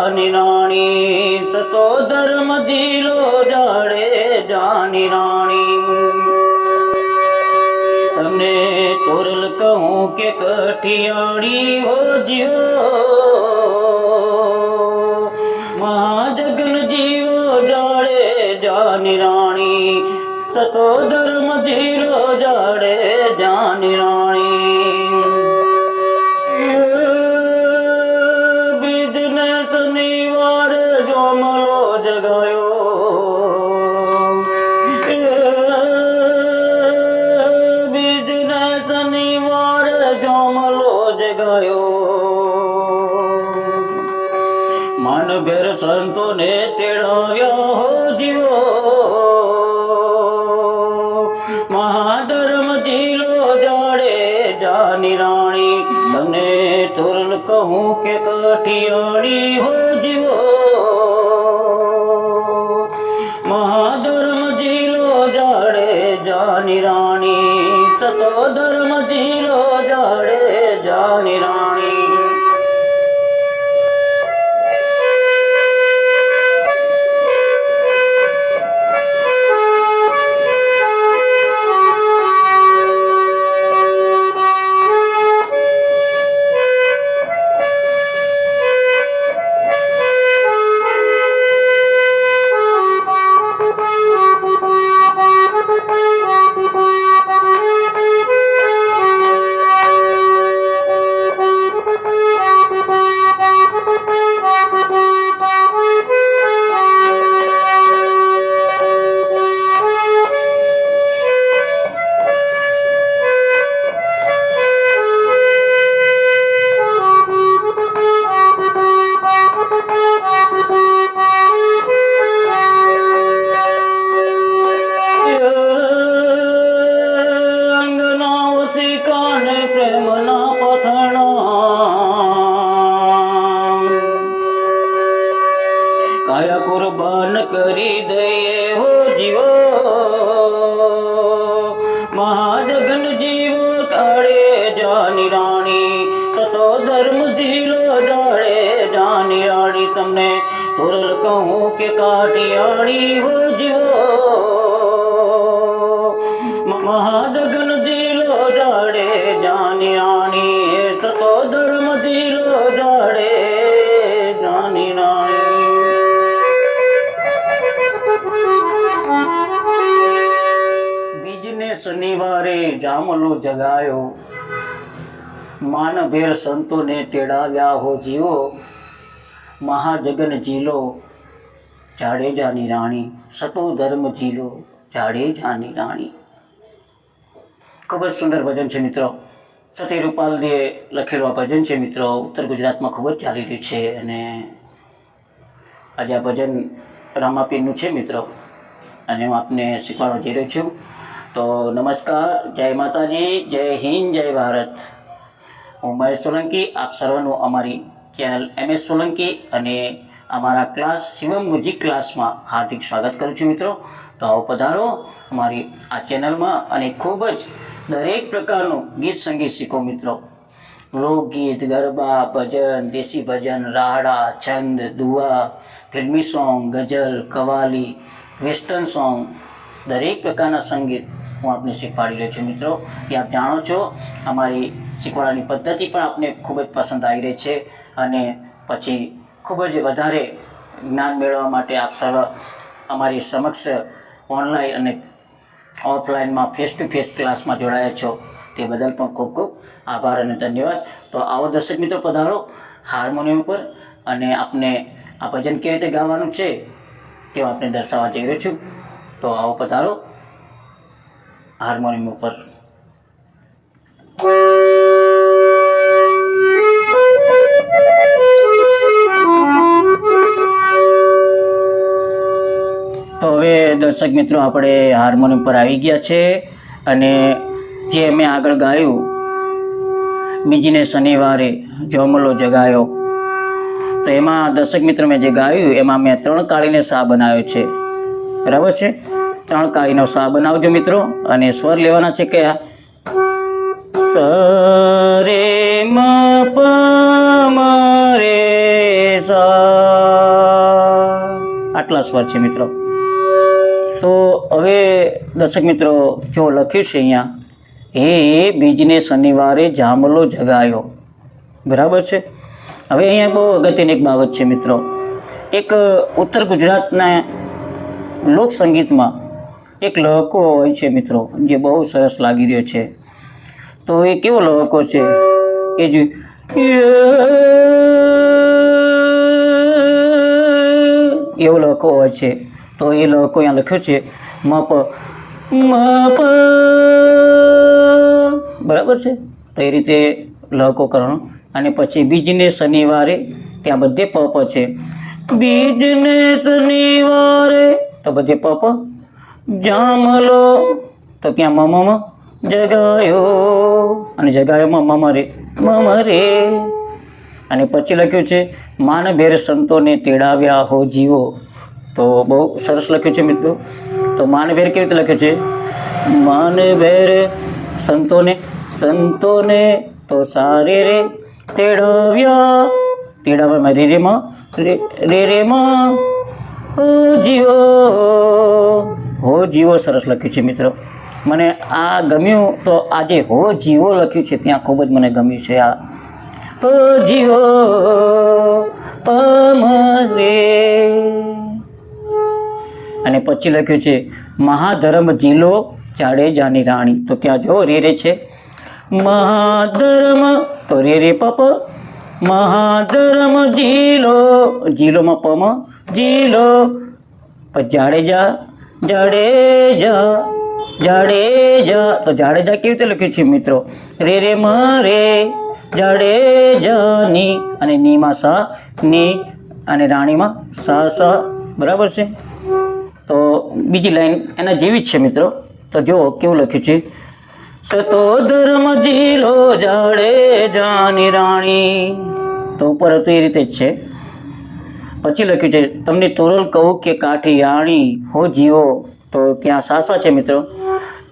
જાની રાણી, સતો ધર્મ જીલો જાડે જાની રાણી. તમને તોરલ કહું કે કઠિયાણી હો જીવો મહાજગન જીવો જાડે જાની રાણી, સતો ધર્મ જીરો જાડે જાની રાણી. માનભેર સંતોને તેડાવ્યા હો જીવો. મહાધર્મ જીલો જાડે જાની રાણી તમને તુરલ કહું કે કઠિયાણી હો જીવો. મહાધર્મ જીલો જાડે જાની રાણી, સતો ધર્મ જીલો જાડે જાની રાણી. શિકાને પ્રેમના પથણા કાયા કુરબાન કરી દઈએ હો જીવો. મહાજગન જીવો કાળે જાની રાણી. સતો ધર્મ જીલો જાળે જાની રાણી. તમને પુરલ કહું કે કાટિયાળી હો જીવો. મહાજગન શનિવારે જામલો જગાયો. માનભેર સંતોને તેડાવ્યા હો જીવો. મહાજગન જીલો જાડેજાની રાણી, સતો ધર્મ જીલો જાડેજાની રાણી. ખૂબ જ સુંદર ભજન છે મિત્રો. સતી રૂપાલજીએ લખેલું આ ભજન છે મિત્રો. ઉત્તર ગુજરાતમાં ખૂબ જ ચાલી રહ્યું છે અને આજે આ ભજન રામાપીરનું છે મિત્રો. અને હું આપને શીખવાડવા જઈ રહ્યો છું. તો નમસ્કાર, જય માતાજી, જય હિન્દ, જય ભારત. હું મહેશ સોલંકી, આપ સર્વનું અમારી ચેનલ એમ એસ સોલંકી અને અમારા ક્લાસ, શિવમ મ્યુઝિક ક્લાસમાં હાર્દિક સ્વાગત કરું છું મિત્રો. તો આવો પધારો અમારી આ ચેનલમાં અને ખૂબ જ દરેક પ્રકારનું ગીત સંગીત શીખો મિત્રો. લોકગીત, ગરબા, ભજન, દેશી ભજન રાહડા છંદ, દુઆ, ફિલ્મી સોંગ, ગઝલ, કવાલી, વેસ્ટર્ન સોંગ, દરેક પ્રકારના સંગીત હું આપને શીખવાડી રહ્યો છું મિત્રો. એ આપ જાણો છો, અમારી શીખવાડવાની પદ્ધતિ પણ આપને ખૂબ જ પસંદ આવી રહી છે અને પછી ખૂબ જ વધારે જ્ઞાન મેળવવા માટે આપ સર્વ અમારી સમક્ષ ઓનલાઈન અને ઓફલાઈનમાં ફેસ ટુ ફેસ ક્લાસમાં જોડાયા છો. તે બદલ પણ ખૂબ ખૂબ આભાર અને ધન્યવાદ. તો આવો દર્શક મિત્રો પધારો હાર્મોનિયમ ઉપર અને આપને આ ભજન કેવી રીતે ગાવાનું છે તે હું આપને દર્શાવવા જઈ રહ્યો છું. તો આવો પધારો. હાર્મોનિયમ ઉપર. તો હવે દર્શક મિત્રો, આપણે હાર્મોનિયમ પર આવી ગયા છે અને જે મેં આગળ ગાયું, બીજીને શનિવારે જોમલો જગાયો તો એમાં દર્શક મિત્રો, મેં જે ગાયું, એમાં મેં ત્રણ કાળીને સા બનાવ્યો છે. બરાબર છે? ત્રણ કાળીનો સા બનાવજો મિત્રો. અને સ્વર લેવાના છે કયા? રે મ, પ, મ, રે, સા. આટલા સ્વર છે મિત્રો. તો હવે દર્શક મિત્રો, જો લખ્યું છે અહીંયા, હે બીજને શનિવારે જામલો જગાયો. બરાબર છે? હવે અહીંયા બહુ અગત્યની એક બાબત છે મિત્રો. એક ઉત્તર ગુજરાતના લોક સંગીતમાં એક લહકો હોય છે મિત્રો, જે બહુ સરસ લાગી રહ્યો છે. તો એ કેવો લહકો છે? એ જો એવો લહકો હોય છે. તો એ લહકો અહીંયા લખ્યો છે, મપ પ મ પ બરાબર છે? તો એ રીતે લહકો કરવાનો. અને પછી બીજને શનિવારે ત્યાં બધે પ પ છે. બીજને શનિવારે તો બધે પ પ જામલો તો ત્યાં મમ જગાયો. અને જગાયોમાં મમ રે મમ રે. અને પછી લખ્યું છે, માનભેર સંતોને તેડાવ્યા હો જીવો. તો બહુ સરસ લખ્યું છે મિત્રો. તો માનભેર કેવી રીતે લખ્યું છે? માનભેર સંતોને સંતોને તો સારે રે તેડાવ્યા. તેડાવ્યા રે રેમાં રે, રેમાં. હો જીવો. હો જીવો સરસ લખ્યું છે મિત્રો. મને આ ગમ્યું તો આજે હો જીવો લખ્યું છે, ત્યાં ખૂબ જ મને ગમ્યું છે આ. હો જીવો પમરે અને પછી લખ્યું છે, મહાધર્મ જીલો જાડેજાની રાણી. તો ત્યાં જો રે રે છે, મહાધર્મ, તો રે રે પપ મહાધર્મ જીલો, જીલોમાં પમ જીલો. પછી જાડેજા જાડેજા જાડેજા તો જાડેજા કેવી રીતે લખ્યું છે મિત્રો? રે રે, મ, રે. જાડેજાની અને નીમાં સા, ની અને રાણીમાં સા સા. બરાબર છે? તો બીજી લાઈન એના જેવી જ છે મિત્રો. તો જુઓ કેવું લખ્યું છે. સતો ધર્મ જીલો જાડેજાની રાણી. તો ઉપર હતું એ રીતે જ છે. પછી લખ્યું છે, તમને તોરલ કહું કે કાઠી યાણી હો જીવો. તો ત્યાં સાસા છે મિત્રો.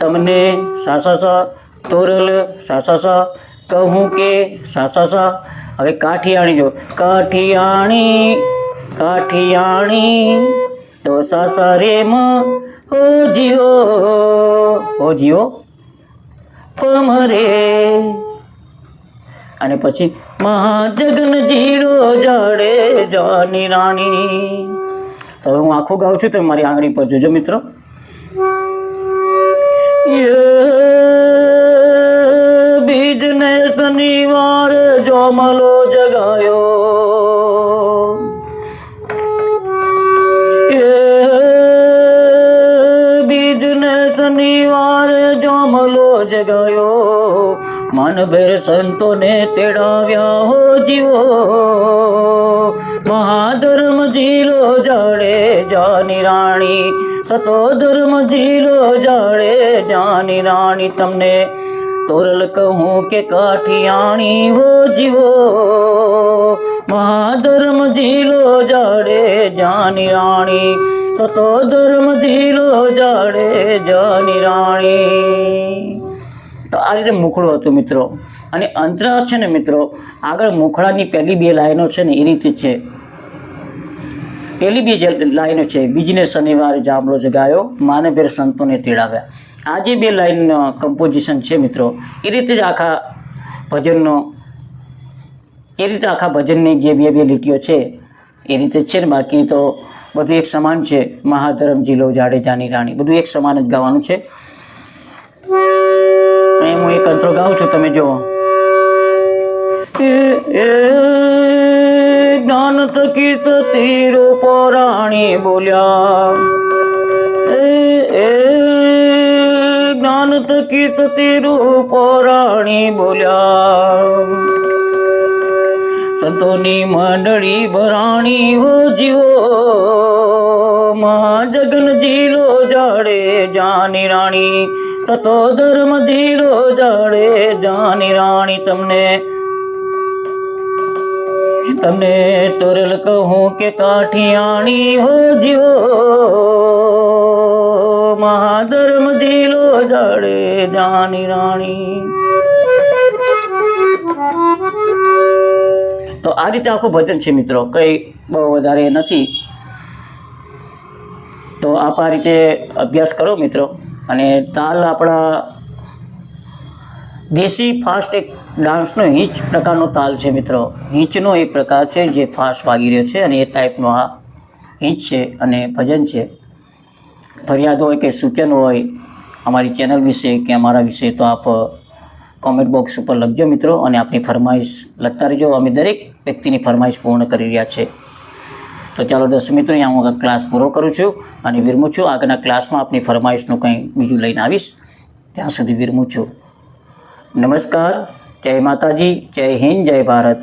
તમને સાસા સા તોરલ સાસા સા કહું કે સાસા સા હવે કાઠિયાણી જો કાઠિયાણી કાઠિયાણી તો સાસા રેમ હો જીવો. હો જીવો? પમરે અને પછી મહાજગન જીરો જાડે જાની રાણી. હવે હું આખું ગાઉં છું તમે મારી આંગળી પર જોજો મિત્રો. બીજને શનિવાર જોમલો જગાયો. મનભેર સંતોને તેડાવ્યા હો જીવો મહાધર્મ જીલો જાડે જાની રાણી સતો ધર્મ જીલો જાડે જાની રાણી તમને તોરલ કહું કે કાઠિયાણી હો જીવો મહાધર્મ જીલો જાડે જાની રાણી સતો ધર્મ જીલો જાડે જાની રાણી તો આ રીતે મુખડું હતું મિત્રો. અને અંતરા છે ને મિત્રો, આગળ મુખડાની પહેલી બે લાઈનો છે ને એ રીતે છે. પહેલી બે લાઈનો છે, બીજને શનિવારે જાંબળો જગાયો માનભેર સંતોને તેડાવ્યા. આ જે બે લાઈન કમ્પોઝિશન છે મિત્રો, એ રીતે જ આખા ભજનનો, એ રીતે આખા ભજનની જે બે બે લીટીઓ છે, એ રીતે છે ને બાકી તો બધું એક સમાન છે. મહાધરમ જિલ્લો જાડેજાની રાણી, બધું એક સમાન જ ગાવાનું છે. અને હું એક અંતરો ગાઉં છું, તમે જુઓ. જ્ઞાન થકી સતી રૂપરાણી બોલ્યા. જ્ઞાન થકી સતી રૂપરાણી બોલ્યા. સંતોની મંડળી ભરાણી હો જીવો મહાજગન જીલો જાડે જાની રાણી. સતો ધર્મ ધીરો જાડે જાની રાણી તમને. તમને તોરલ કહું કે કાઠિયાણી હો જીવો જાડેજાની રાણી. તો આ રીતે આખું ભજન છે મિત્રો, કંઈ બહુ વધારે નથી. તો આપ આ રીતે અભ્યાસ કરો મિત્રો. અને તાલ આપણા દેશી ફાસ્ટ એક ડાન્સનો હિંચ પ્રકારનો તાલ છે મિત્રો. હિંચનો એક પ્રકાર છે જે ફાસ્ટ વાગી રહ્યો છે અને એ ટાઈપનો આ હિંચ છે અને ભજન છે. ફરિયાદ હોય કે સૂચન હોય અમારી ચેનલ વિશે કે અમારા વિશે તો આપ કોમેન્ટ બોક્સ ઉપર લખજો મિત્રો અને આપની ફરમાઈશ લખતા રહેજો. અમે દરેક વ્યક્તિની ફરમાઈશ પૂર્ણ કરી રહ્યા છે. તો ચાલો દર્શક મિત્રો, અહીંયા હું ક્લાસ પૂરો કરું છું અને વિરમું છું. આગળના ક્લાસમાં આપની ફરમાઈશનું કંઈ બીજું લઈને આવીશ. ત્યાં સુધી વિરમું છું. નમસ્કાર. જય માતાજી. જય હિન્દ. જય ભારત.